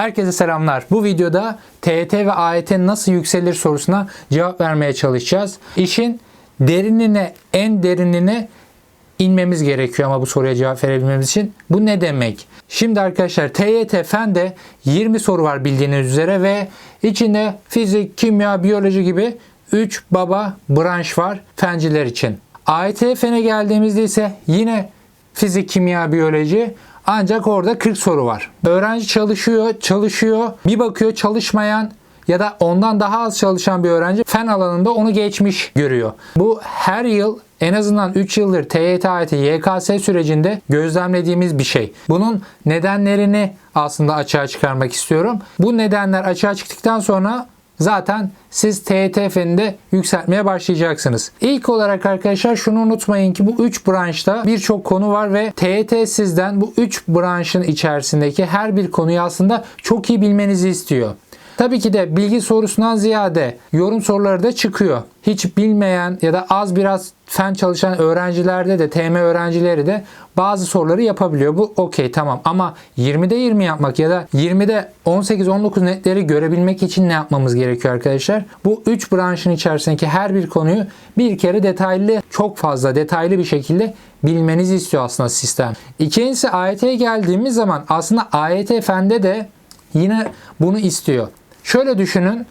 Herkese selamlar. Bu videoda TET ve AYT nasıl yükselir sorusuna cevap vermeye çalışacağız. İşin derinine, en derinine inmemiz gerekiyor ama bu soruya cevap verebilmemiz için. Bu ne demek? Şimdi arkadaşlar TYT Fen'de 20 soru var bildiğiniz üzere ve içinde fizik, kimya, biyoloji gibi 3 baba branş var fenciler için. AYT Fen'e geldiğimizde ise yine fizik, kimya, biyoloji ancak orada 40 soru var. Öğrenci çalışıyor, çalışıyor. Bir bakıyor çalışmayan ya da ondan daha az çalışan bir öğrenci fen alanında onu geçmiş görüyor. Bu her yıl en azından 3 yıldır TYT, AYT, YKS sürecinde gözlemlediğimiz bir şey. Bunun nedenlerini aslında açığa çıkarmak istiyorum. Bu nedenler açığa çıktıktan sonra zaten siz TET feninde yükseltmeye başlayacaksınız. İlk olarak arkadaşlar şunu unutmayın ki bu 3 branşta birçok konu var ve TET sizden bu 3 branşın içerisindeki her bir konuyu aslında çok iyi bilmenizi istiyor. Tabii ki de bilgi sorusundan ziyade yorum soruları da çıkıyor. Hiç bilmeyen ya da az biraz fen çalışan öğrencilerde de TM öğrencileri de bazı soruları yapabiliyor. Bu okey tamam ama 20'de 20 yapmak ya da 20'de 18-19 netleri görebilmek için ne yapmamız gerekiyor arkadaşlar? Bu 3 branşın içerisindeki her bir konuyu bir kere detaylı, çok fazla detaylı bir şekilde bilmenizi istiyor aslında sistem. İkincisi AYT'ye geldiğimiz zaman aslında AYT fende de yine bunu istiyor. Şöyle düşünün.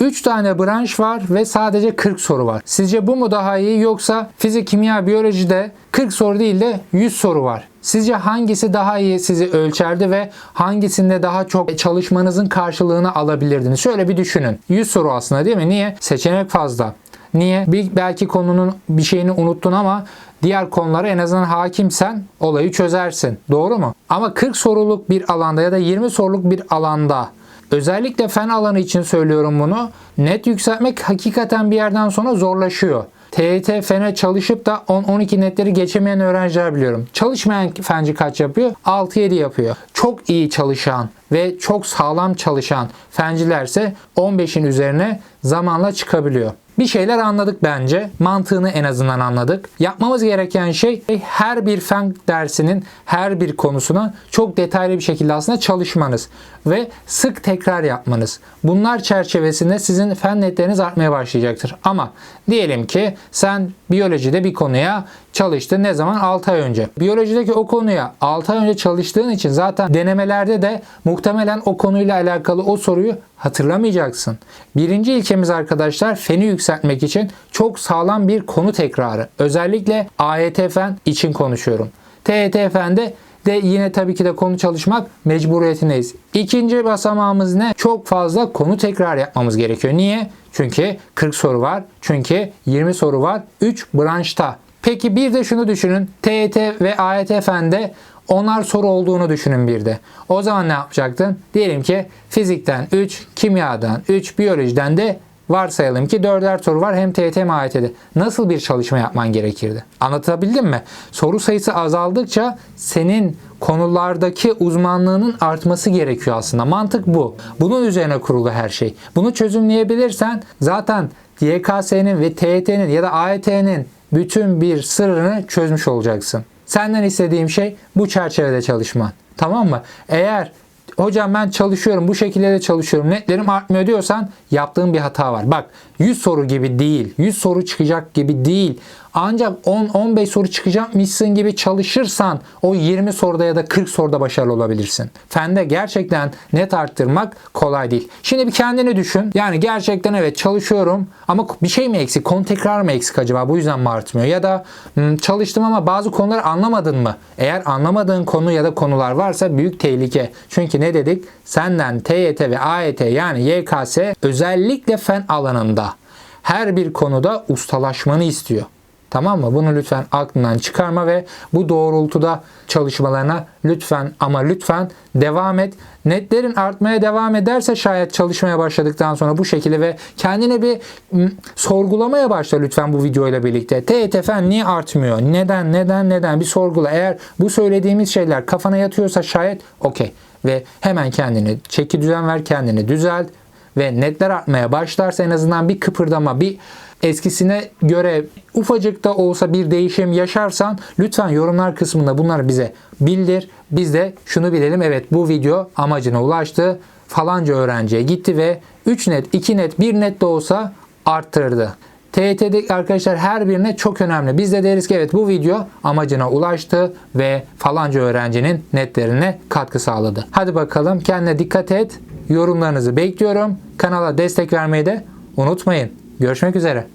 3 tane branş var ve sadece 40 soru var. Sizce bu mu daha iyi yoksa fizik, kimya, biyolojide 40 soru değil de 100 soru var. Sizce hangisi daha iyi sizi ölçerdi ve hangisinde daha çok çalışmanızın karşılığını alabilirdiniz? Şöyle bir düşünün. 100 soru aslında değil mi? Niye? Seçenek fazla. Niye? Bir, belki konunun bir şeyini unuttun ama diğer konulara en azından hakimsen olayı çözersin. Doğru mu? Ama 40 soruluk bir alanda ya da 20 soruluk bir alanda Özellikle fen alanı için söylüyorum bunu. Net yükseltmek hakikaten bir yerden sonra zorlaşıyor. TYT fene çalışıp da 10-12 netleri geçemeyen öğrenciler biliyorum. Çalışmayan fenci kaç yapıyor? 6-7 yapıyor. Çok iyi çalışan ve çok sağlam çalışan fencilerse 15'in üzerine zamanla çıkabiliyor. Bir şeyler anladık bence. Mantığını en azından anladık. Yapmamız gereken şey her bir fen dersinin her bir konusuna çok detaylı bir şekilde aslında çalışmanız ve sık tekrar yapmanız. Bunlar çerçevesinde sizin fen netleriniz artmaya başlayacaktır. Ama diyelim ki sen biyolojide bir konuya çalıştın. Ne zaman? 6 ay önce. Biyolojideki o konuya 6 ay önce çalıştığın için zaten denemelerde de muhtemelen o konuyla alakalı o soruyu hatırlamayacaksın. Birinci ilkemiz arkadaşlar feni yükseltmek için çok sağlam bir konu tekrarı. Özellikle AYT fen için konuşuyorum. TYT fende de yine tabii ki de konu çalışmak mecburiyetindeyiz. İkinci basamağımız ne? Çok fazla konu tekrar yapmamız gerekiyor. Niye? Çünkü 40 soru var. Çünkü 20 soru var. 3 branşta. Peki bir de şunu düşünün. TET ve AYT fende onar soru olduğunu düşünün bir de. O zaman ne yapacaktın? Diyelim ki fizikten 3, kimyadan 3, biyolojiden de varsayalım ki dörder soru var hem TYT hem AYT'de. Nasıl bir çalışma yapman gerekirdi? Anlatabildim mi? Soru sayısı azaldıkça senin konulardaki uzmanlığının artması gerekiyor aslında. Mantık bu. Bunun üzerine kurulu her şey. Bunu çözümleyebilirsen zaten YKS'nin ve TYT'nin ya da AYT'nin bütün bir sırrını çözmüş olacaksın. Senden istediğim şey bu çerçevede çalışman. Tamam mı? Eğer hocam ben çalışıyorum bu şekilde de çalışıyorum netlerim artmıyor diyorsan yaptığın bir hata var. Bak 100 soru gibi değil 100 soru çıkacak gibi değil ancak 10-15 soru çıkacakmışsın gibi çalışırsan o 20 soruda ya da 40 soruda başarılı olabilirsin. Fende gerçekten net arttırmak kolay değil. Şimdi bir kendini düşün. Yani gerçekten evet çalışıyorum ama bir şey mi eksik? Konu tekrar mı eksik acaba? Bu yüzden mi artmıyor? Ya da hmm, çalıştım ama bazı konuları anlamadın mı? Eğer anlamadığın konu ya da konular varsa büyük tehlike. Çünkü ne dedik? Senden TYT ve AYT yani YKS özellikle fen alanında her bir konuda ustalaşmanı istiyor. Tamam mı? Bunu lütfen aklından çıkarma ve bu doğrultuda çalışmalarına lütfen ama lütfen devam et. Netlerin artmaya devam ederse şayet çalışmaya başladıktan sonra bu şekilde ve kendine bir sorgulamaya başla lütfen bu videoyla birlikte. TET fen niye artmıyor? Neden, neden, neden? Bir sorgula. Eğer bu söylediğimiz şeyler kafana yatıyorsa şayet okey. Ve hemen kendini çeki düzen ver, kendini düzelt ve netler artmaya başlarsa en azından bir kıpırdama, bir eskisine göre ufacık da olsa bir değişim yaşarsan lütfen yorumlar kısmında bunları bize bildir. Biz de şunu bilelim evet bu video amacına ulaştı. Falanca öğrenciye gitti ve 3 net, 2 net, 1 net de olsa arttırdı. TYT'de arkadaşlar her birine çok önemli. Biz de deriz ki evet bu video amacına ulaştı ve falanca öğrencinin netlerine katkı sağladı. Hadi bakalım kendine dikkat et. Yorumlarınızı bekliyorum. Kanala destek vermeyi de unutmayın. Görüşmek üzere.